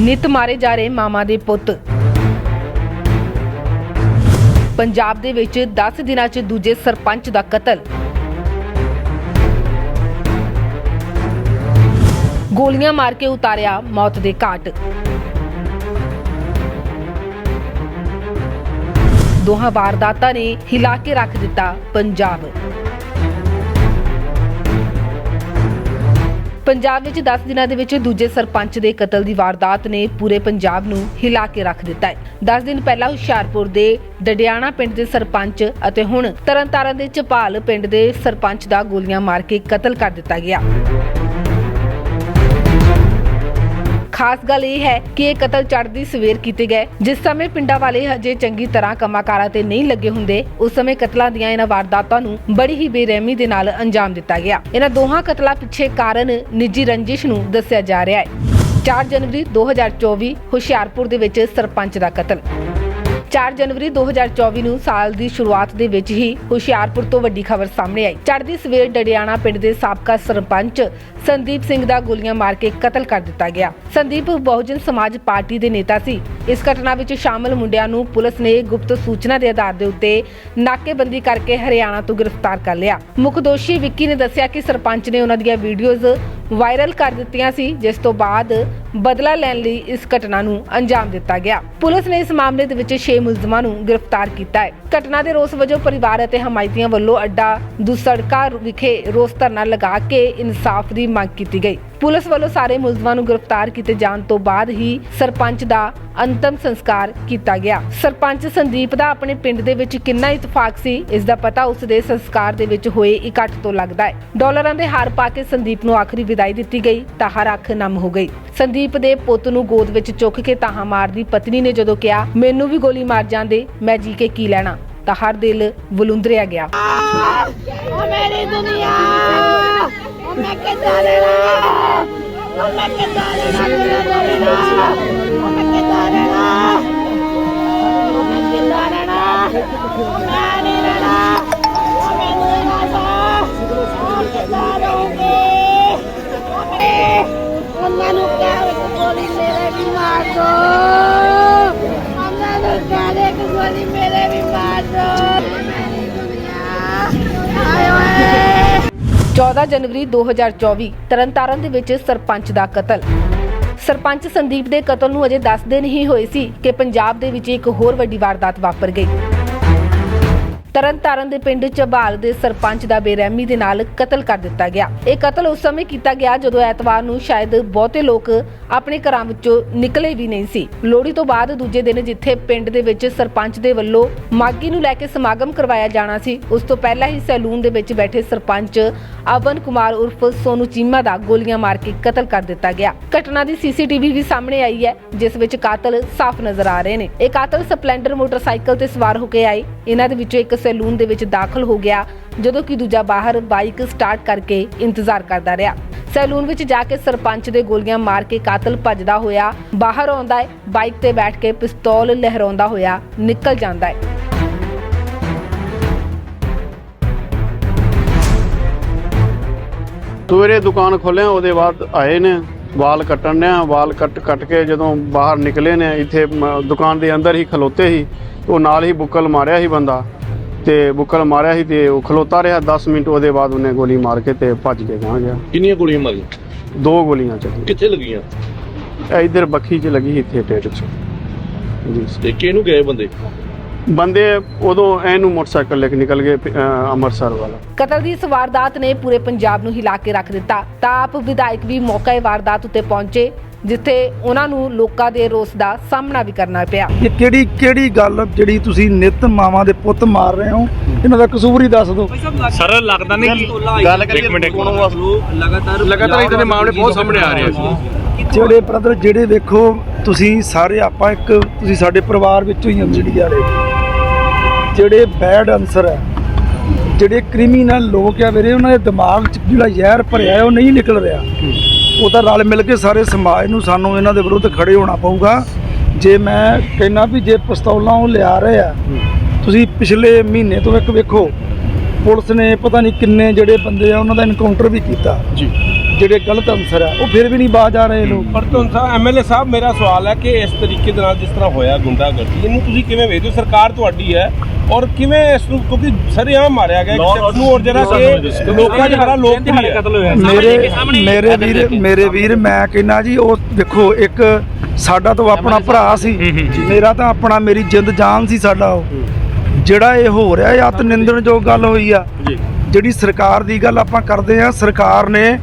ਨਿਤ ਮਾਰੇ ਜਾ ਰਹੇ ਮਾਮਾ ਦੇ ਪੁੱਤ। ਪੰਜਾਬ ਦੇ ਵਿੱਚ 10 ਦਿਨਾਂ 'ਚ ਦੂਜੇ ਸਰਪੰਚ ਦਾ ਕਤਲ। ਗੋਲੀਆਂ ਮਾਰ ਕੇ ਉਤਾਰਿਆ ਮੌਤ ਦੇ ਘਾਟ। ਦੋਹਾਂ ਵਾਰਦਾਤਾਂ ਨੇ ਹਿਲਾ ਕੇ ਰੱਖ ਦਿੱਤਾ ਪੰਜਾਬ। ਪੰਜਾਬ ਵਿੱਚ 10 ਦਿਨਾਂ ਦੇ ਵਿੱਚ ਦੂਜੇ ਸਰਪੰਚ ਦੇ ਕਤਲ ਦੀ ਵਾਰਦਾਤ ਨੇ ਪੂਰੇ ਪੰਜਾਬ ਨੂੰ ਹਿਲਾ ਕੇ ਰੱਖ ਦਿੱਤਾ ਹੈ। 10 ਦਿਨ ਪਹਿਲਾਂ ਹੁਸ਼ਿਆਰਪੁਰ ਦੇ ਡਡਿਆਣਾ ਪਿੰਡ ਦੇ ਸਰਪੰਚ ਅਤੇ ਹੁਣ ਤਰਨਤਾਰਨ ਦੇ ਚਪਾਲ ਪਿੰਡ ਦੇ ਸਰਪੰਚ ਦਾ ਗੋਲੀਆਂ ਮਾਰ ਕੇ ਕਤਲ ਕਰ ਦਿੱਤਾ ਗਿਆ। ਖਾਸ ਗੱਲ ਇਹ ਹੈ ਕਿ ਇਹ ਕਤਲ ਚੜ੍ਹਦੀ ਸਵੇਰ ਕੀਤੇ ਗਏ। ਜਿਸ ਸਮੇਂ ਪਿੰਡਾਂ ਵਾਲੇ ਹਜੇ ਚੰਗੀ ਤਰ੍ਹਾਂ ਕੰਮਾਕਾਰਾਂ ਤੇ ਨਹੀਂ ਲੱਗੇ ਹੁੰਦੇ, ਉਸ ਸਮੇਂ ਕਤਲਾਂ ਦੀਆਂ ਇਹਨਾਂ ਵਾਰਦਾਤਾਂ ਨੂੰ ਬੜੀ ਹੀ ਬੇਰਹਿਮੀ ਦੇ ਨਾਲ ਅੰਜਾਮ ਦਿੱਤਾ ਗਿਆ। ਇਹਨਾਂ ਦੋਹਾਂ ਕਤਲਾਂ ਪਿੱਛੇ ਕਾਰਨ ਨਿੱਜੀ ਰੰਜਿਸ਼ ਨੂੰ ਦੱਸਿਆ ਜਾ ਰਿਹਾ ਹੈ। 4 ਜਨਵਰੀ 2024 ਹੁਸ਼ਿਆਰਪੁਰ ਦੇ ਵਿੱਚ ਸਰਪੰਚ ਦਾ ਕਤਲ। 4 ਜਨਵਰੀ 2024 ਨੂੰ ਸਾਲ ਦੀ ਸ਼ੁਰੂਆਤ ਦੇ ਵਿੱਚ ਹੀ ਹੁਸ਼ਿਆਰਪੁਰ ਤੋਂ ਵੱਡੀ ਖਬਰ ਸਾਹਮਣੇ ਆਈ। ਚੜ੍ਹਦੀ ਸਵੇਰ ਡੜਿਆਣਾ ਪਿੰਡ ਦੇ ਸਾਬਕਾ ਸਰਪੰਚ ਸੰਦੀਪ ਸਿੰਘ ਦਾ ਗੋਲੀਆਂ ਮਾਰ ਕੇ ਕਤਲ ਕਰ ਦਿੱਤਾ ਗਿਆ। ਸੰਦੀਪ ਬਹੁਜਨ ਸਮਾਜ ਪਾਰਟੀ ਦੇ ਨੇਤਾ ਸੀ। ਇਸ ਘਟਨਾ ਵਿੱਚ ਸ਼ਾਮਲ ਮੁੰਡਿਆਂ ਨੂੰ ਪੁਲਿਸ ਨੇ ਗੁਪਤ ਸੂਚਨਾ ਦੇ ਆਧਾਰ ਦੇ ਉੱਤੇ ਨਾਕੇਬੰਦੀ ਕਰਕੇ ਹਰਿਆਣਾ ਤੋਂ ਗ੍ਰਿਫਤਾਰ ਕਰ ਲਿਆ। ਮੁੱਖ ਦੋਸ਼ੀ ਵਿੱਕੀ ਨੇ ਦੱਸਿਆ ਕਿ ਸਰਪੰਚ ਨੇ ਉਹਨਾਂ ਦੀਆਂ ਵੀਡੀਓਜ਼ ਵਾਇਰਲ ਕਰ ਦਿੱਤੀਆਂ ਸੀ, ਜਿਸ ਤੋਂ ਬਾਅਦ ਬਦਲਾ ਲੈਣ ਲਈ ਇਸ ਘਟਨਾ ਨੂੰ ਅੰਜਾਮ ਦਿੱਤਾ ਗਿਆ। ਪੁਲਿਸ ਨੇ ਇਸ ਮਾਮਲੇ ਦੇ ਵਿੱਚ 6 ਮੁਲਜ਼ਮਾਂ ਨੂੰ ਗ੍ਰਿਫਤਾਰ ਕੀਤਾ ਹੈ। ਘਟਨਾ ਦੇ ਰੋਸ ਵਜੋਂ ਪਰਿਵਾਰ ਅਤੇ ਹਮਾਇਤੀਆਂ ਵੱਲੋਂ ਅੱਡਾ ਦੁਸੜਕਾ ਵਿਖੇ ਰੋਸ ਧਰਨਾ ਲਗਾ ਕੇ ਇਨਸਾਫ ਦੀ ਮੰਗ ਕੀਤੀ ਗਈ। ਪੁਲਿਸ ਵੱਲੋਂ ਸਾਰੇ ਮੁਲਜ਼ਮਾਂ ਨੂੰ ਗ੍ਰਿਫਤਾਰ ਕੀਤੇ ਜਾਣ ਤੋਂ ਬਾਅਦ ਹੀ ਸਰਪੰਚ ਦਾ ਅੰਤਮ ਸੰਸਕਾਰ ਕੀਤਾ ਗਿਆ। ਸਰਪੰਚ ਸੰਦੀਪ ਦਾ ਆਪਣੇ ਪਿੰਡ ਦੇ ਵਿੱਚ ਕਿੰਨਾ ਇਤਫਾਕ ਸੀ, ਇਸ ਦਾ ਪਤਾ ਉਸ ਦੇ ਸੰਸਕਾਰ ਦੇ ਵਿੱਚ ਹੋਏ ਇਕੱਠ ਤੋਂ ਲੱਗਦਾ ਹੈ। ਡਾਲਰਾਂ ਦੇ ਹਾਰ ਪਾ ਕੇ ਸੰਦੀਪ ਨੂੰ ਆਖਰੀ ਵਿਦਾਈ ਦਿੱਤੀ ਗਈ, ਤਾਂ ਹਰ ਅੱਖ ਨਮ ਹੋ ਗਈ। ਸੰਦੀਪ ਦੇ ਪੁੱਤ ਨੂੰ ਗੋਦ ਵਿੱਚ ਚੁੱਕ ਕੇ ਤਾਹਾਂ ਮਾਰਦੀ ਪਤਨੀ ਨੇ ਜਦੋਂ ਕਿਹਾ, ਮੈਨੂੰ ਵੀ ਗੋਲੀ ਮਾਰ ਜਾਂਦੇ, ਮੈਂ ਜੀ ਕੇ ਕੀ ਲੈਣਾ? ਤਾਂ ਹਰ ਦਿਲ ਬਲੁੰਦਰਿਆ ਗਿਆ। ਉਹਨੇ ਕਿੱਦਾਂ ਲੈਣਾ ਉਹਨੇ ਕਿੱਦਾਂ ਲੈਣਾ ਕਿਹੜਾ ਲੈਣਾ ਉਹਨੇ ਕਿੱਦਾਂ ਲੈਣਾ ਉਹਨੇ ਕਿੱਦਾਂ ਲੈਣਾ ਮੈਂ ਨਹੀਂ ਲੈਣਾ ਉਹਨੇ ਲੈਣਾ ਸਾ ਉਹਨੇ ਕਿੱਦਾਂ ਲਓਗੇ ਉਹਨਾਂ ਨੂੰ ਕਹਿ ਇੱਕ ਗੋਲੀ ਮੇਰੇ ਵੀ ਮਾਰ ਦੋ ਉਹਨਾਂ ਨੂੰ ਕਹਿ ਦੇ ਇੱਕ ਗੋਲੀ ਮੇਰੇ 14 ਜਨਵਰੀ 2024 ਤਰਨਤਾਰਨ ਦੇ ਵਿੱਚ ਸਰਪੰਚ ਦਾ ਕਤਲ। ਸਰਪੰਚ ਸੰਦੀਪ ਦੇ ਕਤਲ ਨੂੰ ਅਜੇ 10 ਦਿਨ ਹੀ ਹੋਏ ਸੀ ਕਿ ਪੰਜਾਬ ਦੇ ਵਿੱਚ ਇੱਕ ਹੋਰ ਵੱਡੀ ਵਾਰਦਾਤ ਵਾਪਰ ਗਈ। ਤਰਨਤਾਰਨ ਦੇ ਪਿੰਡ ਚਬਾਲ ਦੇ ਸਰਪੰਚ ਦਾ ਬੇਰਹਿਮੀ ਦੇ ਨਾਲ ਕਤਲ ਕਰ ਦਿੱਤਾ ਗਿਆ। ਇਹ ਕਤਲ ਉਸ ਸਮੇਂ ਕੀਤਾ ਗਿਆ ਜਦੋਂ ਐਤਵਾਰ ਨੂੰ ਸ਼ਾਇਦ ਬਹੁਤੇ ਲੋਕ ਆਪਣੇ ਘਰਾਂ ਵਿੱਚੋਂ ਨਿਕਲੇ ਵੀ ਨਹੀਂ ਸੀ। ਲੋਹੜੀ ਤੋਂ ਬਾਅਦ ਦੂਜੇ ਦਿਨ ਜਿੱਥੇ ਪਿੰਡ ਦੇ ਵਿੱਚ ਸਰਪੰਚ ਦੇ ਵੱਲੋਂ ਮਾਗੀ ਨੂੰ ਲੈ ਕੇ ਸਮਾਗਮ ਕਰਵਾਇਆ ਜਾਣਾ ਸੀ, ਉਸ ਤੋਂ ਪਹਿਲਾਂ ਹੀ ਸੈਲੂਨ ਦੇ ਵਿੱਚ ਬੈਠੇ ਸਰਪੰਚ ਅਵਨ ਕੁਮਾਰ ਉਰਫ ਸੋਨੂ ਚੀਮਾ ਦਾ ਗੋਲੀਆਂ ਮਾਰ ਕੇ ਕਤਲ ਕਰ ਦਿੱਤਾ ਗਿਆ। ਘਟਨਾ ਦੀ ਸੀਸੀਟੀਵੀ ਵੀ ਸਾਹਮਣੇ ਆਈ ਹੈ, ਜਿਸ ਵਿੱਚ ਕਾਤਲ ਸਾਫ਼ ਨਜ਼ਰ ਆ ਰਹੇ ਨੇ। ਇਹ ਕਾਤਲ ਸਪਲੈਂਡਰ ਮੋਟਰਸਾਈਕਲ ਤੇ ਸਵਾਰ ਹੋ ਕੇ ਆਏ। ਇਹਨਾਂ ਦੇ ਵਿੱਚੋਂ ਇੱਕ ਸੈਲੂਨ ਦੇ ਵਿੱਚ ਦਾਖਲ ਹੋ ਗਿਆ, ਜਦੋਂ ਕਿ ਦੂਜਾ ਬਾਹਰ ਬਾਈਕ ਸਟਾਰਟ ਕਰਕੇ ਇੰਤਜ਼ਾਰ ਕਰਦਾ ਰਿਹਾ। ਸੈਲੂਨ ਵਿੱਚ ਜਾ ਕੇ ਸਰਪੰਚ ਦੇ ਗੋਲੀਆਂ ਮਾਰ ਕੇ ਕਾਤਲ ਭੱਜਦਾ ਹੋਇਆ, ਬਾਹਰ ਆਉਂਦਾ ਹੈ, ਬਾਈਕ ਤੇ ਬੈਠ ਕੇ ਪਿਸਤੌਲ ਲਹਿਰਾਉਂਦਾ ਹੋਇਆ, ਨਿਕਲ ਜਾਂਦਾ ਹੈ। ਸਵੇਰੇ ਦੁਕਾਨ ਖੋਲਿਆ ਉਹਦੇ ਬਾਅਦ ਆਏ ਨੇ, ਵਾਲ ਕੱਟਣ ਨੇ ਵਾਲ ਕੱਟ ਕੱਟ ਕੇ ਜਦੋਂ ਬਾਹਰ ਨਿਕਲੇ ਨੇ, ਇੱਥੇ ਦੁਕਾਨ ਦੇ ਅੰਦਰ ਹੀ ਖਲੋਤੇ ਸੀ ਉਹ ਨਾਲ ਹੀ ਬੁੱਕਲ ਮਾਰਿਆ ਸੀ ਬੰਦਾ। ਤੇ ਬੁੱਕਲ ਮਾਰਿਆ ਸੀ ਤੇ ਉਹ ਖਲੋਤਾ ਰਿਹਾ। 10 ਮਿੰਟ ਉਹਦੇ ਬਾਅਦ ਉਹਨੇ ਗੋਲੀ ਮਾਰ ਕੇ ਤੇ ਭੱਜ ਕੇ ਗਾਂ ਗਿਆ। ਕਿੰਨੀਆਂ ਗੋਲੀਆਂ ਮਾਰੀਆਂ? ਦੋ ਗੋਲੀਆਂ ਚੱਲੀਆਂ ਕਿੱਥੇ ਲੱਗੀਆਂ? ਇਹ ਇੱਧਰ ਬੱਖੀ 'ਚ ਲੱਗੀ ਸੀ ਇੱਥੇ ਢਿੱਡ 'ਚ। ਜੀ। ਤੇ ਕਿਹਨੂੰ ਗਏ ਬੰਦੇ? ਬੰਦੇ ਉਦੋਂ ਇਹਨੂੰ ਮੋਟਰਸਾਈਕਲ ਲੈ ਕੇ ਨਿਕਲ ਗਏ ਅ, ਅੰਮ੍ਰਿਤਸਰ ਵਾਲਾ। ਕਤਲ ਦੀ ਇਸ ਵਾਰਦਾਤ ਨੇ ਪੂਰੇ ਪੰਜਾਬ ਨੂੰ ਹਿਲਾ ਕੇ ਰੱਖ ਦਿੱਤਾ। ਤਾਂ ਆਪ ਵਿਧਾਇਕ ਵੀ ਮੌਕੇ ਵਾਰਦਾਤ ਉੱਤੇ ਪਹੁੰਚੇ। ਜਿੱਥੇ ਉਹਨਾਂ ਨੂੰ ਲੋਕਾਂ ਦੇ ਰੋਸ ਦਾ ਸਾਹਮਣਾ ਵੀ ਕਰਨਾ ਪਿਆ। ਇਹ ਕਿਹੜੀ ਕਿਹੜੀ ਗੱਲ ਜਿਹੜੀ ਤੁਸੀਂ ਨਿਤ ਮਾਵਾਂ ਦੇ ਪੁੱਤ ਮਾਰ ਰਹੇ ਹੋ? ਇਹਨਾਂ ਦਾ ਕਸੂਰ ਹੀ ਦੱਸ ਦਿਓ। ਸਰ ਲੱਗਦਾ ਨਹੀਂ ਕਿ ਗੱਲ ਇੱਕ ਮਿੰਟ ਇੱਕ ਮਿੰਟ। ਲਗਾਤਾਰ ਲਗਾਤਾਰ ਇਦਾਂ ਦੇ ਮਾਮਲੇ ਬਹੁਤ ਸਾਹਮਣੇ ਆ ਰਹੇ ਆ ਜਿਹੜੇ ਬ੍ਰਦਰ ਜਿਹੜੇ ਵੇਖੋ ਤੁਸੀਂ ਸਾਰੇ ਆਪਾਂ ਇੱਕ ਤੁਸੀਂ ਸਾਡੇ ਪਰਿਵਾਰ ਵਿੱਚੋਂ ਹੀ ਮੀਡੀਆ ਵਾਲੇ ਜਿਹੜੇ ਬੈਡ ਅਨਸਰ ਹੈ ਜਿਹੜੇ ਕ੍ਰਿਮੀਨਲ ਲੋਕ ਆ ਵੀਰੇ ਉਹਨਾਂ ਦੇ ਦਿਮਾਗ 'ਚ ਜਿਹੜਾ ਜ਼ਹਿਰ ਭਰਿਆ ਹੈ ਉਹ ਨਹੀਂ ਨਿਕਲ ਰਿਹਾ। ਉਹ ਤਾਂ ਰਲ ਮਿਲ ਕੇ ਸਾਰੇ ਸਮਾਜ ਨੂੰ ਸਾਨੂੰ ਇਹਨਾਂ ਦੇ ਵਿਰੁੱਧ ਖੜੇ ਹੋਣਾ ਪਊਗਾ। ਜੇ ਮੈਂ ਕਹਿੰਨਾ ਵੀ ਜੇ ਪਿਸਤੌਲਾਂ ਉਹ ਲਿਆ ਰਹੇ ਆ, ਤੁਸੀਂ ਪਿਛਲੇ ਮਹੀਨੇ ਤੋਂ ਇੱਕ ਵੇਖੋ, ਪੁਲਿਸ ਨੇ ਪਤਾ ਨਹੀਂ ਕਿੰਨੇ ਜਿਹੜੇ ਬੰਦੇ ਆ, ਉਹਨਾਂ ਦਾ ਇਨਕਾਊਂਟਰ ਵੀ ਕੀਤਾ। ਜੀ। ਜਿਹੜੇ ਗਲਤ ਅਨਸਰ ਆ ਉਹ ਫਿਰ ਵੀ ਨਹੀਂ ਬਾਜ ਆ ਰਹੇ ਲੋਕ। ਪਰ ਤੁਹਾਨੂੰ ਸਾਹਿਬ ਐਮਐਲਏ ਸਾਹਿਬ ਮੇਰਾ ਸਵਾਲ ਹੈ ਕਿ ਇਸ ਤਰੀਕੇ ਦੇ ਨਾਲ ਜਿਸ ਤਰ੍ਹਾਂ ਹੋਇਆ ਗੁੰਡਾਗਰਦੀ ਇਹਨੂੰ ਤੁਸੀਂ ਕਿਵੇਂ ਵੇਖਦੇ ਹੋ? ਸਰਕਾਰ ਤੁਹਾਡੀ ਹੈ ਔਰ ਕਿਵੇਂ ਇਸ ਨੂੰ ਕਿਉਂਕਿ ਸਰੇਆਮ ਮਾਰਿਆ ਗਿਆ ਸ਼ਖਸ ਨੂੰ ਔਰ ਜਿਹੜਾ ਕਿ ਲੋਕਾਂ 'ਚ ਬੜਾ ਲੋਕਪ੍ਰਿਯ ਹੈ। ਮੇਰੇ ਮੇਰੇ ਵੀਰ ਮੇਰੇ ਵੀਰ ਮੈਂ ਕਹਿੰਦਾ ਜੀ ਉਹ ਦੇਖੋ ਇੱਕ ਸਾਡਾ ਤਾਂ ਆਪਣਾ ਭਰਾ ਸੀ। ਮੇਰਾ ਤਾਂ ਆਪਣਾ ਮੇਰੀ ਜਿੰਦ ਜਾਨ ਸੀ ਸਾਡਾ ਉਹ। ਜਿਹੜਾ ਇਹ ਹੋ ਰਿਹਾ ਇਹ ਅਤ ਨਿੰਦਣਯੋਗ ਗੱਲ ਹੋਈ ਆ। ਜਿਹੜੀ ਸਰਕਾਰ ਦੀ ਗੱਲ ਆਪਾਂ ਕਰਦੇ ਆ ਸਰਕਾਰ ਨੇ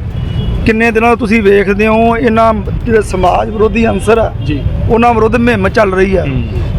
ਕਿੰਨੇ ਦਿਨਾਂ ਤੋਂ ਤੁਸੀਂ ਵੇਖਦੇ ਹੋ ਇਹਨਾਂ ਜਿਹੜੇ ਸਮਾਜ ਵਿਰੋਧੀ ਅੰਸਰ ਆ? ਜੀ। ਉਹਨਾਂ ਵਿਰੁੱਧ ਮੁਹਿੰਮ ਚੱਲ ਰਹੀ ਆ।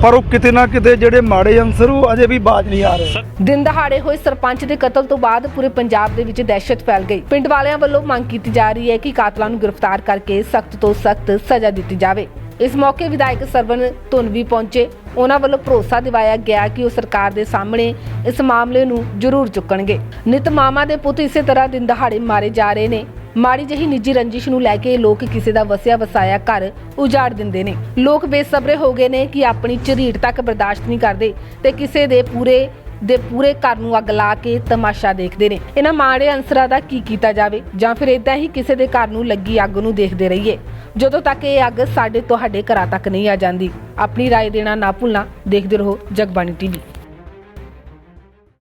ਪਰ ਉਹ ਕਿਤੇ ਨਾ ਕਿਤੇ ਜਿਹੜੇ ਮਾੜੇ ਅੰਸਰ ਉਹ ਅਜੇ ਵੀ ਬਾਜ ਨਹੀਂ ਆ ਰਹੇ। ਦਿਨ ਦਹਾੜੇ ਹੋਏ ਸਰਪੰਚ ਦੇ ਕਤਲ ਤੋਂ ਬਾਅਦ ਪੂਰੇ ਪੰਜਾਬ ਦੇ ਵਿੱਚ ਦਹਿਸ਼ਤ ਫੈਲ ਗਈ। ਪਿੰਡ ਵਾਲਿਆਂ ਵੱਲੋਂ ਮੰਗ ਕੀਤੀ ਜਾ ਰਹੀ ਹੈ ਕਿ ਕਾਤਲਾਂ ਨੂੰ ਗ੍ਰਿਫਤਾਰ ਕਰਕੇ ਸਖਤ ਤੋਂ ਸਖਤ ਸਜ਼ਾ ਦਿੱਤੀ ਜਾਵੇ। ਇਸ ਮੌਕੇ ਵਿਧਾਇਕ ਸਰਵਨ ਧੁਨ ਵੀ ਪਹੁੰਚੇ। ਉਹਨਾਂ ਵੱਲੋਂ ਭਰੋਸਾ ਦਿਵਾਇਆ ਗਿਆ ਕਿ ਉਹ ਸਰਕਾਰ ਦੇ ਸਾਹਮਣੇ ਇਸ ਮਾਮਲੇ ਨੂੰ ਜ਼ਰੂਰ ਚੁੱਕਣਗੇ। ਨਿਤ ਮਾਮਾ ਦੇ ਪੁੱਤ ਇਸੇ ਤਰ੍ਹਾਂ ਦਿਨ ਦਹਾੜੇ ਮਾਰੇ ਜਾ ਰਹੇ ਨੇ। ਮਾੜੀ ਜਿਹੀ ਨਿੱਜੀ ਰੰਜਿਸ਼ ਨੂੰ ਲੈ ਕੇ ਲੋਕ ਕਿਸੇ ਦਾ ਵਸਿਆ ਵਸਾਇਆ ਘਰ ਉਜਾੜ ਦਿੰਦੇ ਨੇ ਲੋਕ ਬੇਸਬਰੇ ਹੋ ਗਏ ਨੇ ਕਿ ਆਪਣੀ ਝਰੀਟ ਤੱਕ ਬਰਦਾਸ਼ਤ ਨਹੀਂ ਕਰਦੇ ਤੇ ਕਿਸੇ ਦੇ ਪੂਰੇ ਦੇ ਪੂਰੇ ਘਰ ਨੂੰ ਅੱਗ ਲਾ ਕੇ ਤਮਾਸ਼ਾ ਦੇਖਦੇ ਨੇ ਇਹਨਾਂ ਮਾੜੇ ਅੰਸਰਾਂ ਦਾ ਕੀ ਕੀਤਾ ਜਾਵੇ ਜਾਂ ਫਿਰ ਇਦਾਂ ਹੀ ਕਿਸੇ ਦੇ ਘਰ ਨੂੰ ਲੱਗੀ ਅੱਗ ਨੂੰ ਦੇਖਦੇ ਰਹੀਏ ਜਦੋਂ ਤੱਕ ਇਹ ਅੱਗ ਸਾਡੇ ਤੁਹਾਡੇ ਘਰਾਂ ਤੱਕ ਨਹੀਂ ਆ ਜਾਂਦੀ ਆਪਣੀ رائے ਦੇਣਾ ਨਾ ਭੁੱਲਣਾ ਦੇਖਦੇ ਰਹੋ ਜਗਬਾਣੀ ਟੀਵੀ